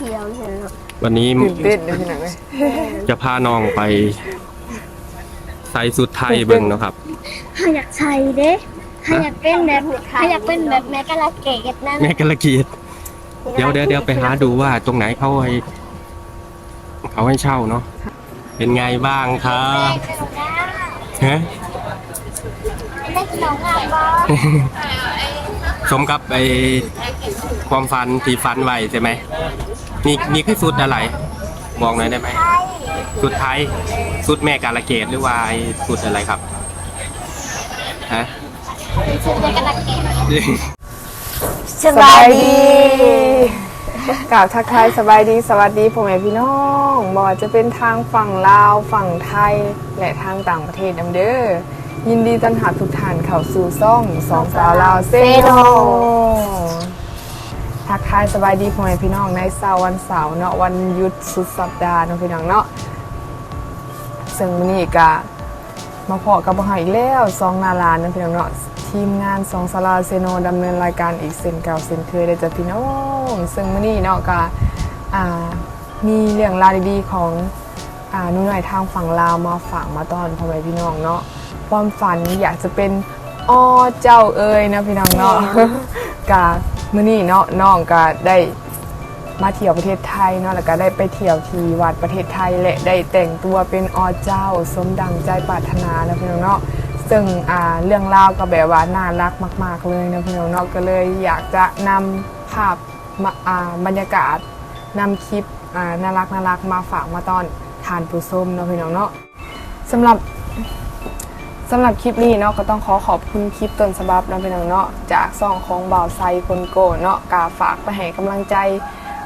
เที่ยวใช่ไหมวันนี้ตื่นเต้นเลยพี่น้องเลยจะพาน้องไปใส่สุดไทยเบิ่งเนาะครับถ้าอยากใส่เด้ถ้าอยากเป็นแบบถ้าอยากเป็นแบบแม่กะลาเกตนั่นแม่กระเกียดเดี๋ยวเดี๋ยวเดี๋ยวไปหาดูว่าตรงไหนเขาให้เขาให้เช่าเนาะเป็นไงบ้างครับฮะได้ขนมงามบ่สมกับไอความฝันที่ฝันไว้ใช่ไหม นี่นี่คือสุดอะไรบอกหน่อยได้ไหมสุดท้ายสุดแม่กาลเกตหรือว่าไอ้สุดอะไรครับฮะชุดแม่กะลาเกตสบายดีกล่าวทักทายสบายดีสวัสดีพ่อแม่พี่น้องบอกว่าจะเป็นทางฝั่งลาวฝั่งไทย และทางต่างประเทศนำเด้อยินดีต้อนรับทุกท่านเข้าสู่ซ่องสองสาวลาวเซโน ทักทายสบายดีพ่อแม่พี่น้องในเสาร์วันเสาร์เนาะวันหยุดสุดสัปดาห์เนาะพี่น้องเนาะซึ่งมื้อนี้ก็มาพอกับบ่หาอีกแล้วซองนาลานนะพี่น้องเนาะทีมงานซองซาลาเซโนดำเนินรายการอีกเซนเก่าเซนเคยได้จ้ะพี่น้องซึ่งมื้อนี้เนาะก็อ่ามีเรื่องราวดีๆของอ่าหนุ่นหน่อยทางฝั่งลาวมาฝากมาต้อนพ่อแม่พี่น้องเนาะความฝันอยากจะเป็นอ้อเจ้าเอ้ยนะพี่น้องเนาะกะ มื้อนี้เนาะน้องก็ได้มาเที่ยวประเทศไทยเนาะแล้วก็ได้ไปเที่ยวที่วัดประเทศไทยและได้แต่งตัวเป็นอเจ้า สมดังใจปรารถนานะพี่น้องเนาะซึ่งอ่าเรื่องราก็แบบว่าน่ารักมาก ๆ เลยนะพี่น้องเนาะก็เลยอยากจะนำภาพมาอ่าบรรยากาศนำคลิปอ่าน่ารักน่ารักมาฝากมาตอนทานผู้มเนาะพี่น้องเนาะสำหรับ สำหรับคลิปนี้เนาะก็ต้องขอขอบคุณคลิปต้นฉบับนะพี่น้องเนาะจากซองของบ่าวไซคนโกเนาะกาฝากไปให้กำลังใจ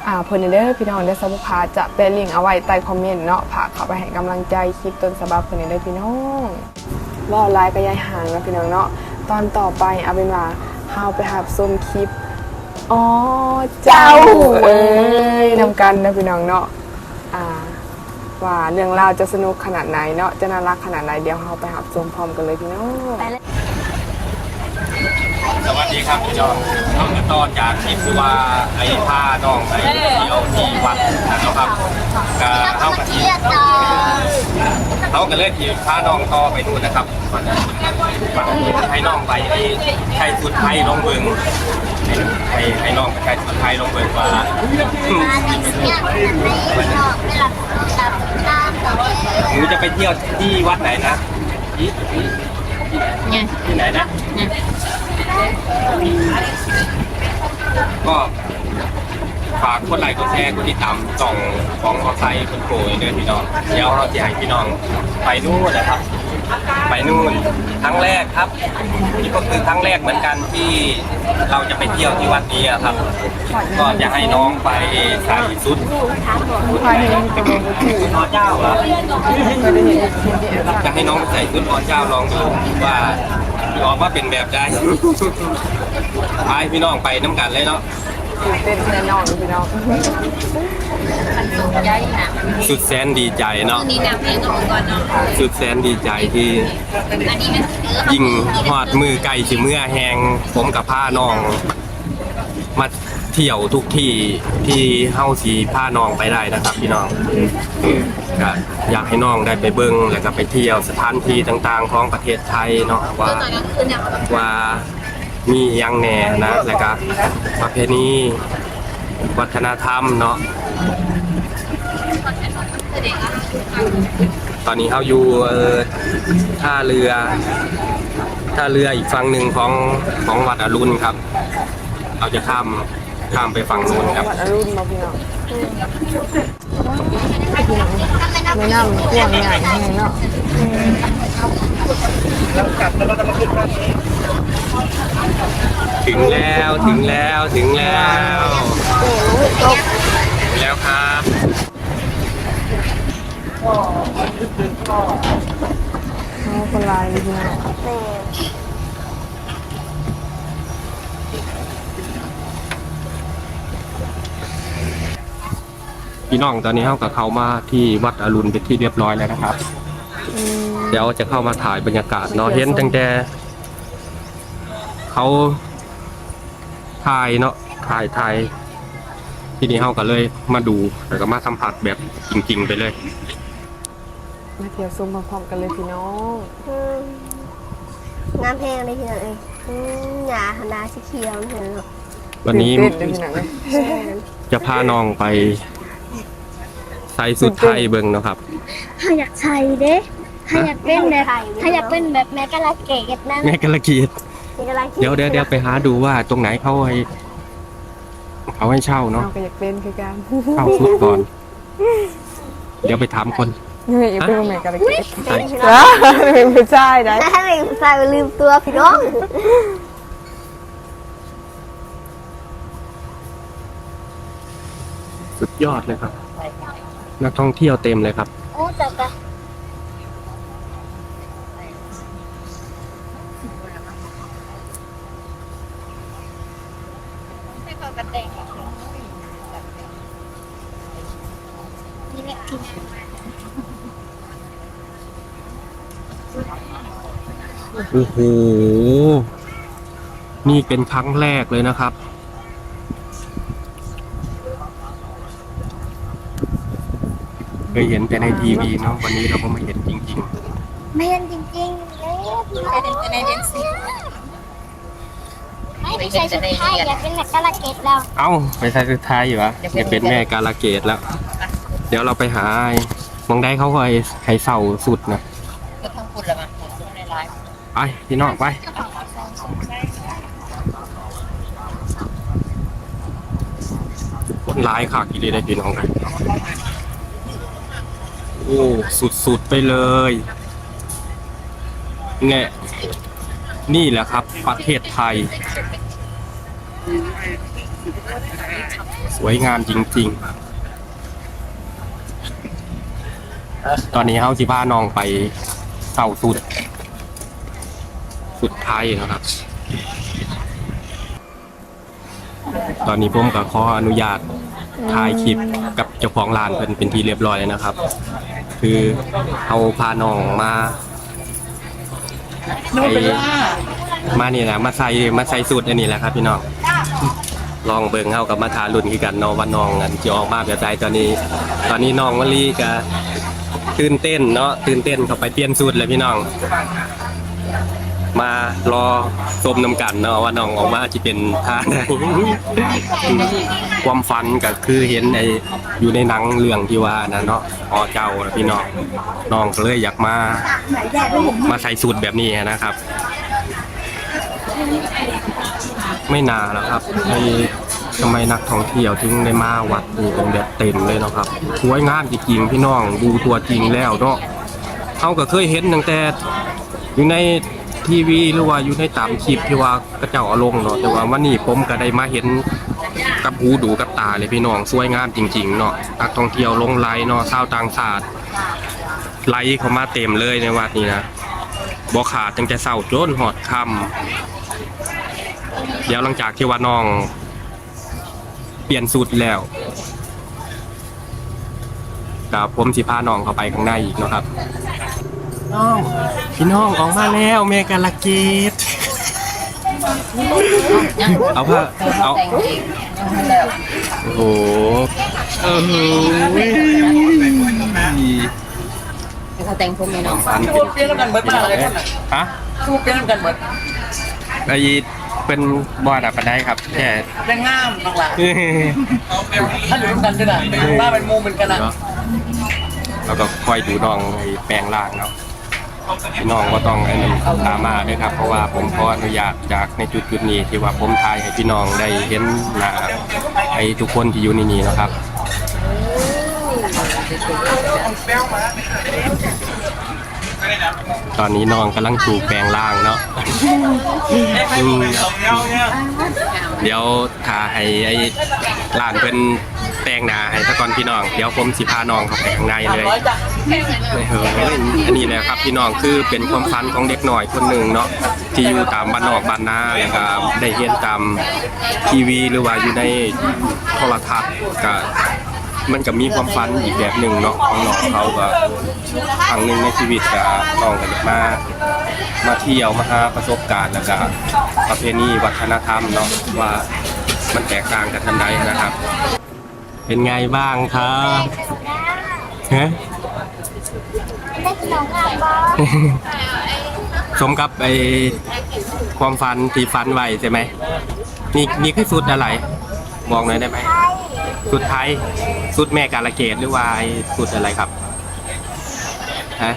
อ่าเพิ่นเด้อพี่น้องเด้อสัมภาจะแปะลิงเอาไว้ใต้คอมเมนต์เนาะฝากเข้าไปให้กำลังใจคลิปต้นฉบับเพิ่นเด้อพี่น้องว่าไลน์ก็ยายห่างนะพี่น้องเนาะตอนต่อไปเอาเป็นว่าเฮาไปหาชมคลิปอ๋อเจ้าเอ้ยนำกันนะพี่น้องเนาะอ่า ว่าเรื่องราวจะสนุกขนาดไหนเนาะจะน่ารักขนาดไหนเดี๋ยวเราไปหับชมพร้อมกันเลยพี่น้องไปเลยสวัสดีครับพี่น้องน้องกระต้อนจากคลิปที่ว่าไอ้ผ้าน้องไปเที่ยวที่วัดนะครับก็เข้ากับที่เที่ยวต่อเขาก็เลยที่พาน้องต่อไปดูนะครับ ให้น้องไปใช้สุดไทยลองเบิงให้ให้น้องไปใช้สุดไทยลองเบิงว่าหนูจะไปเที่ยวที่วัดไหนนะที่ที่ที่ไหนนะก็ฝากคนไลค์กดแชร์กดติดตามจ่องของออไซค์คนโกยเดินพี่น้องเดี๋ยวเราจะให้พี่น้องไปนู่นนะครับ ไปนู่นครั้งแรกครับนี่ก็คือครั้งแรกเหมือนกันที่เราจะไปเที่ยวที่วัดนี้อะครับ ก็จะให้น้องไปใส่ชุดพาเห็นกระโดดถือชุดอเจ้าเหรอเคยได้เห็นคลิปที่เอ็นจะให้น้องไปใส่ชุดอเจ้าลองดูว่าออกมาเป็นแบบใดไปพี่น้องไปน้ำกันเลยเนาะตื่นเต้นแน่นอนพี่น้อง สุดแสนดีใจเนาะนี่นำเพลงออกก่อนเนาะสุดแสนดีใจที่อันนี้มันคือยิ่งหอดมือไก่สิเมื่อแหงผมกับผ้าน้อง มาเที่ยวทุกที่ที่เฮาสีผ้าน้องไปได้นะครับพี่น้องก็อยากให้น้องได้ไปเบิ้งแล้วก็ไปเที่ยวสถานที่ต่างๆ ของประเทศไทยเนาะว่าตอนกลางคืนเนี่ยว่ามีอิหยังแหน่นะแล้วก็ประเพณีวัฒนธรรมเนาะคือเด็กอะ ตอนนี้เขาอยู่ท่าเรือท่าเรืออีกฝั่งหนึ่งของของวัดอรุณครับ เราจะข้ามข้ามไปฝั่งนู้นครับวัดอรุณมาพี่น้องไม่น่ามันพ่วงใหญ่แห้งเนาะถึงแล้วถึงแล้วถึงแล้วถึงแล้วครับ น้องคนลายเลยพี่น้องแม่พี่น้องตอนนี้เขากับเขามาที่วัดอรุณเป็นที่เรียบร้อยแล้วนะครับอืมเดี๋ยวจะเข้ามาถ่ายบรรยากาศเนาะเห็นตั้งแต่เขาถ่ายเนาะถ่ายถ่ายทีนี้เฮาก็เลยมาดูแล้วก็มาสัมผัสแบบจริง ๆ ไปเลย มาเที่ยวซุ้มพร้อมๆกันเลยพี่น้องอืมงามเพลงเลยพี่น้องเอ้ยอืมหญ้าหนาสีเขียวเห็นเนาะวันนี้ตื่เต้นเลยพี่น้องเลยจะพาน้องไปใส่สุดไทยเบิ่งเนาะครับ ถ้าอยากใส่เด้ถ้าอยากเป็นแบบถ้าอยากเป็นแบบแม่กะลาเกดนั่นแม่กะละเกียดแม่กะลาเกเดี๋ยวเดี๋ยวเดี๋ยวไปหาดูว่าตรงไหนเขาให้เขาให้เช่าเนาะน้องก็อยากเป็นคือกันเช่าสุดก่อน เดี๋ยวไปถามคน นี่อยากเป็นแม่กันเลยเกดใส่จ้าเป็นผู้ชายได้ถ้าไม่ใส่ลืมตัวพี่น้องสุดยอดเลยครับ นักท่องเที่ยวเต็มเลยครับ โอ้แต่ก็ ไม่เข้ากระเตง นี่แหละที่ โอ้โห นี่เป็นครั้งแรกเลยนะครับ เคยเห็นแต่ในทีวีเนาะวันนี้เราก็มาเห็นจริง ไม่เห็นจริงๆเลยเป็นเป็นเอเจนซี่ไม่ได้ใส่ชุดไทยอยากเป็นแม่กะลาเกดแล้วๆ เอ้าไปใส่สุดท้ายอยู่วะเดี๋ยวเป็นแม่กาลาเกตแล้ว เดี๋ยวเราไปหาไอ้มองได้เขาก็ให้ให้เสาสุดนะ ไปพี่น้องไปคนร้ายค่ะกี่ดีได้พี่น้องกันโอ้สุดๆไปเลยเนี่ยนี่แหละครับ ประเทศไทย สวยงามจริง ๆ ตอนนี้เฮาสิพาน้องไปเสาสุด สุดท้ายนะครับ ตอนนี้ผมก็ขออนุญาตถ่ายคลิปกับเจ้าของร้านเป็นเป็นที่เรียบร้อยแล้วนะครับ คือเอาพาน้องมาไอมานี่แหละมาใส่มาใส่สูตรอันนี้แหละครับ พี่น้องลองเบิ่งเข้ากับมาทารุ่นคือกันเนาะว่าน้องกันจะออกมาแบบใดตอนนี้ ตอนนี้น้องมะลีก็ตื่นเต้นเนาะตื่นเต้นเขาไปเปลี่ยนสูตรเลยพี่น้อง มารอชมนำกันเนาะว่าน้องออกมาจะเป็นท่าใดความฝันก็คือเห็นในอยู่ในหนังเรื่องที่ว่านะเนาะออเจ้านะพี่น้องน้องก็เลยอยากมา มาใส่สูตรแบบนี้นะครับ ไม่นานแล้วครับในทำไมนักท่องเที่ยวถึงได้มาวัดนี่เป็นแบบเต็มเลยเนาะครับสวยงามจริงๆพี่น้องดูตัวจริงแล้วเนาะเขาก็เคยเห็นตั้งแต่อยู่ใน ทีวีหรือว่าอยู่ในตามคลิปที่ว่ากระเจ้าเอาลงเนาะแต่ว่าวันนี้ผมก็ได้มาเห็นกับหูดูกับตาเลยพี่น้องสวยงามจริงๆเนาะนักท่องเที่ยวลงไลน์เนาะชาวต่างชาติไลน์เข้ามาเต็มเลยในวัดนี้นะบ่ขาดตั้งแต่เช้าจนหอดค่ำเดี๋ยวหลังจากที่ว่าน้อง เปลี่ยนสูตรแล้วกับผมสิพาน้องเข้าไปข้างในอีกนะครับ น้อง พี่น้องออกมาแล้วเมกาลาเกตเอาผ้าเอาแต่งเองโอ้โหเออเขาแต่งผมเลยเนาะฟันพูดเปรี้ยงกันเบิดมาเลยครับฮะพูดเปรี้ยงกันเบิดไอ้เป็นบอดอะปะได้ครับแค่แรงงามนักหลาถ้าอยู่ร่วมกันด้วยนะเป็นบ้าเป็นมูเหมือนกันนะเนาะแล้วก็คอยดูน้องไอ้แปลงร่างเนาะ พี่น้องก็ต้องไอ้นั่นตามมาด้วยครับ เพราะว่าผมขออนุญาตจากในจุดจุดนี้ที่ว่าผมถ่ายให้พี่น้องได้เห็นหน้าไอ้ทุกคนที่อยู่ในนี้นะครับตอนนี้น้องกำลังถูกแปลงร่างเนาะ เดี๋ยวถ้าให้ไอ้ร้านเป็น แปลงหนาให้ตะกอนพี่น้อง เดี๋ยวผมสิพาน้องเขาไปข้างในเลยร้อยเฮ้ยอันนี้แหละครับพี่น้องคือเป็นความฝันของเด็กหน่อยคนหนึ่งเนาะที่อยู่ตามบ้านนอกบ้านนาแล้วก็ได้เห็นตามทีวีหรือว่าอยู่ในโทรทัศน์ก็มันก็มีความฝันอีกแบบหนึ่งเนาะของน้องเขาก็ครั้งหนึ่งในชีวิตก็น้องก็อยากมามาเที่ยวมาหาประสบการณ์แล้วก็ประเพณีวัฒนธรรมเนาะว่ามันแตกต่างกันทันใดนะครับ เป็นไงบ้างครับสนุกนะฮะได้ขนมอะบอสสมกับไอความฝันที่ฝันไว้ใช่ไหมนี่นี่คือสุดอะไรบอกหน่อยได้ไหมใช่สุดท้ายสุดแม่กาลเกตหรือว่าไอ้สุดอะไรครับฮะ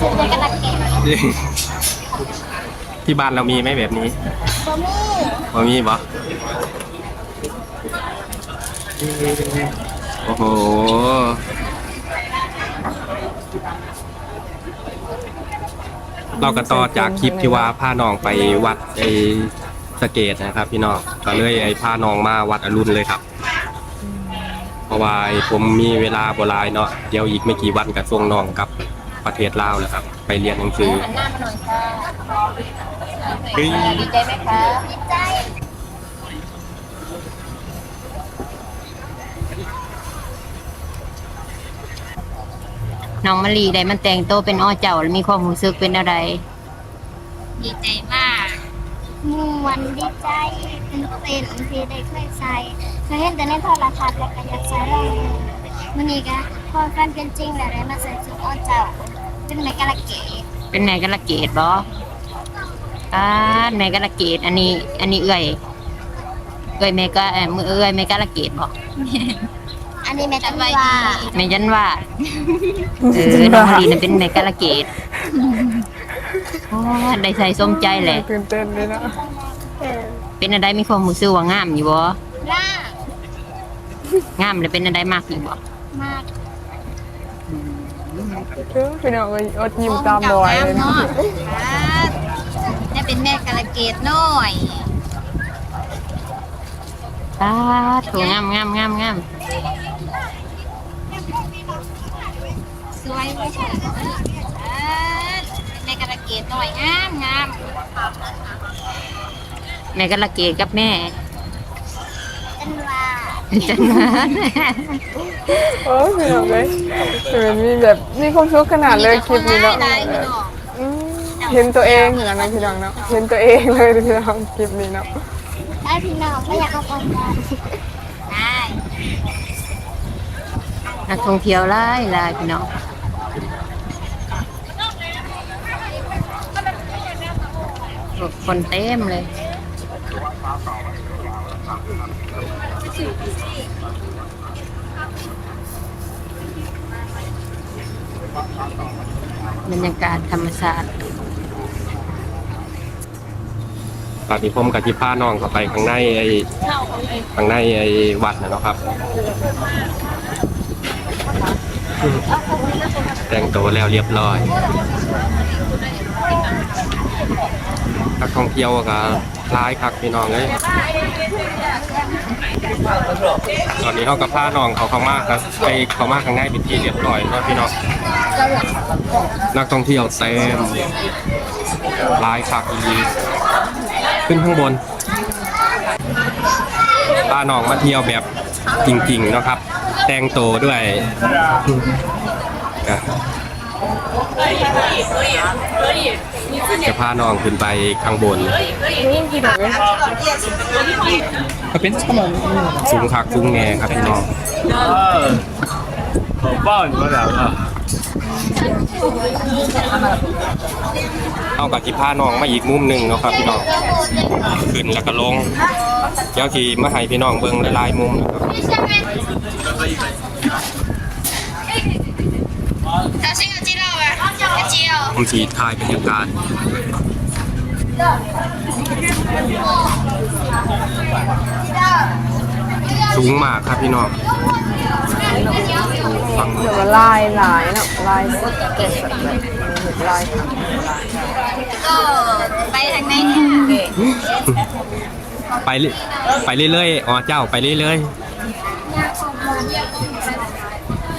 ซื้อได้กระเกตที่บ้านเรามีไหมแบบนี้บะหมี่บ่มีบ่ โอ้โห เราก็ต่อจากคลิปที่ว่าพาน้องไปวัดไอ้สะเกตนะครับ พี่น้องก็เลยไอ้พาน้องมาวัดอรุณเลยครับ เพราะว่าไอ้ผมมีเวลาบ่หลายเนาะเดี๋ยวอีกไม่กี่วันก็ส่งน้องกลับประเทศลาวแล้วครับ ไปเรียนหนังสือหันหน้ามาหน่อยค่ะเฮ้ยดีใจไหมคะดีใจ น้องมะลีได้มันแต่งโตวเป็นอ้อเจ้าแล้วมีความรู้สึกเป็นอะไร ดีใจมากม่วนดีใจตื่นเต้นที่ได้เคยใส่เคยเห็นแต่ในโทรทัศน์แล้วก็อยากใส่ลองดูมันนี่ก็พอการเป็นจริงแล้วได้มาใส่ชุดอ้อเจ้าเป็นไมกะละเกตเป็นไหนกระเกดบออ่าไหนกระเกดอันนี้ อันนี้เอื่อยเอื่อยเมกะเอ่อมือเอื่อยเมกะละเกดบอก อันนี้แม่ตั้งว่าเมยันว่าเออน้องมะลีน่ะเป็นเมกะละเกดโอ้ได้ใส่สมใจแหละตื่นเต้นเลยนะเป็นอะไรมีความรู้สึกว่างามอยู่บ่ล่างามเลยเป็นอะไรมากอยู่บ่มากเออพี่น้องก็อดยิ้มตามรอยเลยนะนี่เป็นแม่กะละเกตน้อยตาถูงามงามงามงาม สวยไม่ใช่แม่กะละเกตน้อยงามงามแม่กระเกดกับแม่เป็นว่าจันว่าโอ้ยพี่น้องเลยแต่มันมีแบบมีความสุขขนาดเลยคลิปนี้เนาะได้พี่น้องอืมเห็นตัวเองอย่างนั้นพี่น้องเนาะเห็นตัวเองเลยพี่น้องคลิปนี้เนาะได้พี่น้องไม่อยากเอาไปกันได้นักท่องเที่ยวหลายหลายพี่น้อง คนเต็มเลย บรรยากาศธรรมชาติตอนนี้ผมกับที่พาน้องเข้าไปข้างในไอ้ข้างในไอ้วัดนะเนาะครับ แต่งตัวแล้วเรียบร้อย นักท่องเที่ยวก็หลายคักพี่น้องเลยตอนนี้เขากับพาน้องเขาเข้ามาครับไปเข้ามาข้างในเป็นที่เรียบร้อยนะพี่น้องนักท่องเที่ยวเต็มหลายคักอีขึ้นข้างบนพาน้องมาเที่ยวแบบจริงๆนะครับ แต่งโตด้วยอะ จะพาน้องขึ้นไปข้างบนเลยก็เป็นขนมสูงคักสูงแง่ครับพี่น้องผมบ้าอยู่แล้วเอากับที่พาน้องมาอีกมุมหนึ่งเนาะครับพี่น้องขึ้นแล้วก็ลงเดี๋ยวทีมาให้พี่น้องเบิ่งลายมุมนะครับ เจียวบางทีถ่ายบรรยากาศสูงมากครับพี่น้องฟังเดี๋ยวลายหลายนะลายสดเก็ดแบบลายค่ะก็ไปทางไหนเนี่ยไปไปเรื่อยๆอ๋อเจ้าไปเรื่อยๆ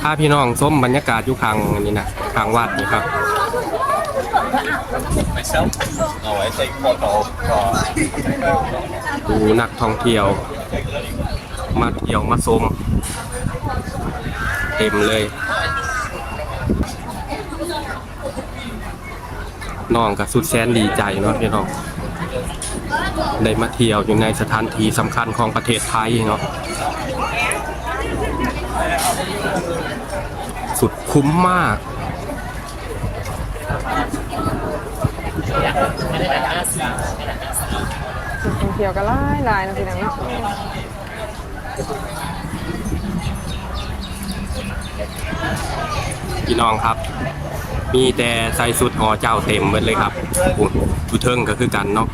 ถ้าพี่น้องส้มบรรยากาศอยู่ข้างนี่นะข้างวัดนี่ครับ myself no I take photo for ดูนักท่องเที่ยว มาเที่ยวมาชมเต็มเลย น้องกับสุดแสนดีใจเนาะพี่น้องได้มาเที่ยวอยู่ในสถานที่สำคัญของประเทศไทยเนาะ สุดคุ้มมาก ท่องเที่ยวก็หลายหลายนะพี่น้องเนาะพี่น้องครับ มีแต่ใส่สุดหอเจ้าเต็มหมดเลยครับอุ้ยผู้เทิงก็คือกันเนาะ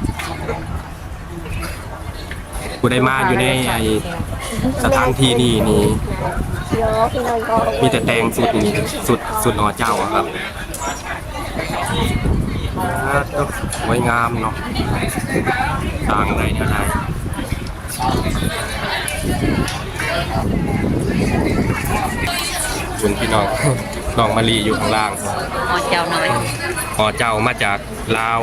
ผู้ได้มาอยู่ในไอสถานที่นี่นี่ เดี๋ยวพี่น้องก็มีแต่แตงสุดนี่สุดสุดหอเจ้าอะครับอ่าก็สวยงามเนาะต่างอะไรเนี่ยนะคุณพี่น้องน้องมารีอยู่ข้างล่างอ๋อเจ้าน้อยหอเจ้ามาจากลาว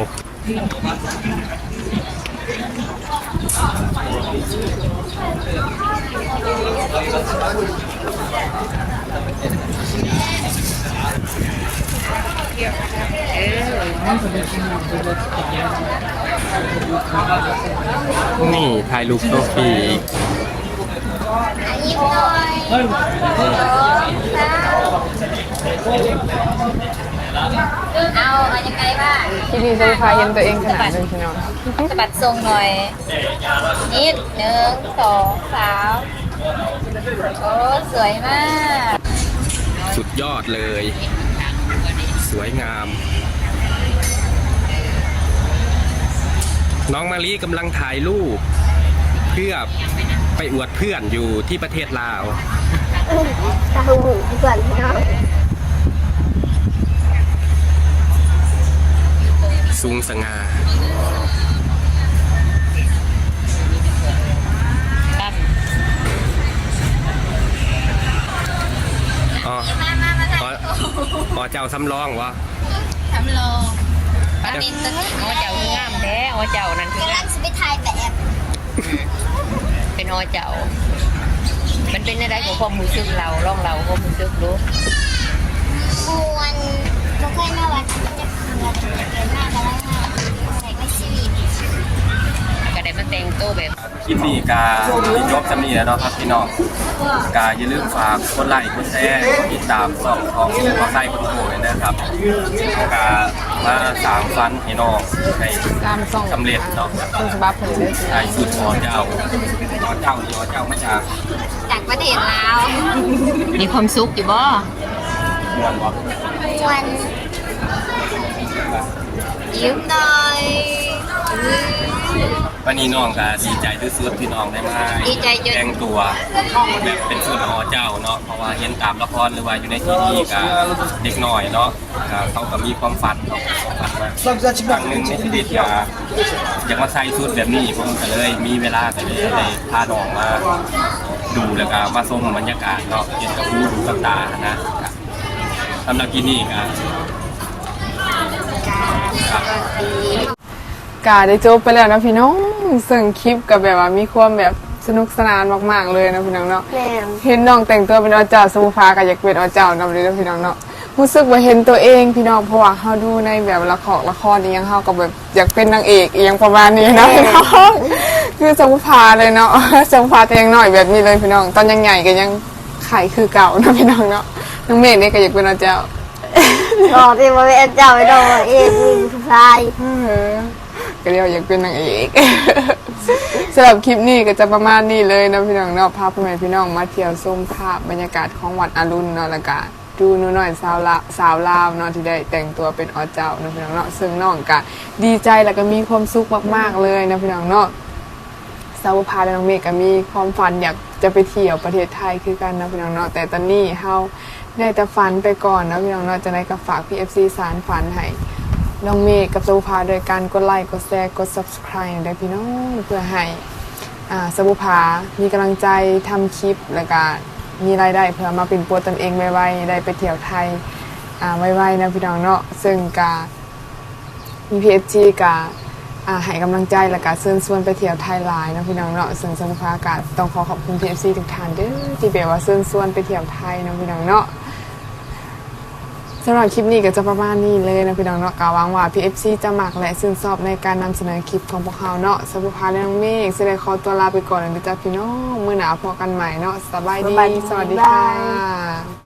นี่ถ่ายรูปโซฟีอีกยิ้ มหน่อยสองสามเอาเอายังไงบ้างที่นี่จะพาเห็นตัวเองขนาดนึงพี่น้องสะบัดทรงหน่อย นิดหนึ่งสองสามโอ้สวยมาก สุดยอดเลย สวยงาม น้องมาลีกำลังถ่ายรูป เพื่อไปอวดเพื่อนอยู่ที่ประเทศลาว ตาหูดีกว่าพี่น้อง สูงสง่าตั้นอ๋อมามามาถ่ายอ๋ออ๋อเจ้าสำรองวะทำโลป้าตินตึกอ๋อเจ้าคืองามแท้อ๋อเจ้านั่นคือกำลังางมจะไปถ่ายแบบเป็นอ๋อเจ้า มันเป็นอะไรของความรู้สึกเราลองเราความรู้สึกดูมวนไม่ค่อยน่าวัดจะเกิดเกินมาก มาแต่งตัวแบบคลิปนี้กามีจบจำนี้แล้วเนาะครับพี่น้องกาอย่าลืมฝากกดไลค์กดแชร์ติดตามช่องของขอไส้คนโกยนะครับกามาสามฟันพี่น้องให้ตามส่องสำเร็จเนาะต้นฉบับเพิ่นเลยใช้สุดหอเจ้าหอเจ้าหอเจ้ามาจากจากประเทศลาวมีความสุขอยู่บ่มืองบอกมวนยิ้มหน่อย วันนี้น้องก็ดีใจที่สุดที่น้องได้มาดีใจจน แต่งตัวแบบเป็นสุดหอเจ้าเนาะเพราะว่าเห็นตามละครหรือว่าอยู่ในทีวีก็เด็กน้อยเนาะก็เขาก็มีความฝันเนาะฝันว่าครั้งหนึ่งในชีวิตก็อยากมาใส่ชุดแบบนี้ผมก็เลยมีเวลาก็เลยได้พาน้องมาดูแล้วก็มาชมบรรยากาศเนาะเห็นกับหูดูกับตานะสำหรับที่นี่ก็ครับกาได้จบไปแล้วนะพี่น้อง ซึ่งคลิปก็แบบว่ามีความแบบสนุกสนานมากๆเลยนะพี่น้องเนาะ แม่เห็นน้องแต่งตัวเป็นอเจ้าสมุฟ้าก็อยากเป็นอเจ้านำเลยนะพี่น้องเนาะรู้สึกว่าเห็นตัวเองพี่น้องเพราะว่าเฮาดูในแบบละครละครนี้ยังเฮาก็แบบอยากเป็นนางเอกอีหยังประมาณนี้นะพี่น้องคือสมุฟ้าเลยเนาะ สมุฟ้าแต่ยังน้อยแบบนี้เลยพี่น้อง ตอนยังใหญ่ก็ยังไข่คือเก่านะพี่น้องเนาะน้องเมฆนี่ก็อยากเป็นอเจ้าบอกที่ว่าเป็นเจ้าไม่ต้องเองมีผู้ชาย เออ ก็เรียกว่าอยากเป็นนางเอกสำหรับคลิปนี้ก็จะประมาณนี้เลยนะพี่น้องเนาะพาพ่อแม่พี่น้องมาเที่ยวชมภาพบรรยากาศของวัดอรุณเนาะล้วก็ดูหนูหน่อยสาวละสาวลาวเนาะที่ได้แต่งตัวเป็นอเจ้านะพี่น้องเนาะซึ่งน้องก็ดีใจแล้วก็มีความสุขมากๆเลยนะพี่น้องเนาะสาวพาและน้องเมฆก็มีความฝันอยากจะไปเที่ยวประเทศไทยคือกันนะพี่น้องเนาะแต่ตอนนี้เฮาได้แต่ฝันไปก่อนนะพี่น้องเนาะจะได้กับฝาก PFC สารฝันให้ น้องเมฆกับสบุภาโดยการกดไลค์ กดแชร์ กด subscribe ได้พี่น้องเพื่อให้อ่าสบุภามีกำลังใจทำคลิปแล้วก็มีรายได้เพื่อมาเป็นปัวตนเองไวๆได้ไปเที่ยวไทยอ่าไวๆนะพี่น้องเนาะซึ่งกามีพีเอจีกาอ่าให้กำลังใจแล้วก็เชิญชวนไปเที่ยวไทยหลายนะพี่น้องเนาะซึ่งสบุภากาต้องขอขอบคุณ PFC ทุกท่านเด้อที่แบบว่าเชิญชวนไปเที่ยวไทยนะพี่น้องเนาะ สำหรับคลิปนี้ก็จะประมาณนี้เลยนะพี่น้องเนาะกาหวังว่า PFC จะมักและชื่นชอบในการนำเสนอคลิปของพวกเขาเนาะสบุพาและน้องเมฆแสดงขอตัวลาไปก่อนนะจ๊ะพี่น้องมื้อหนาพอกันใหม่เนาะสบายดี สวัสดีค่ะ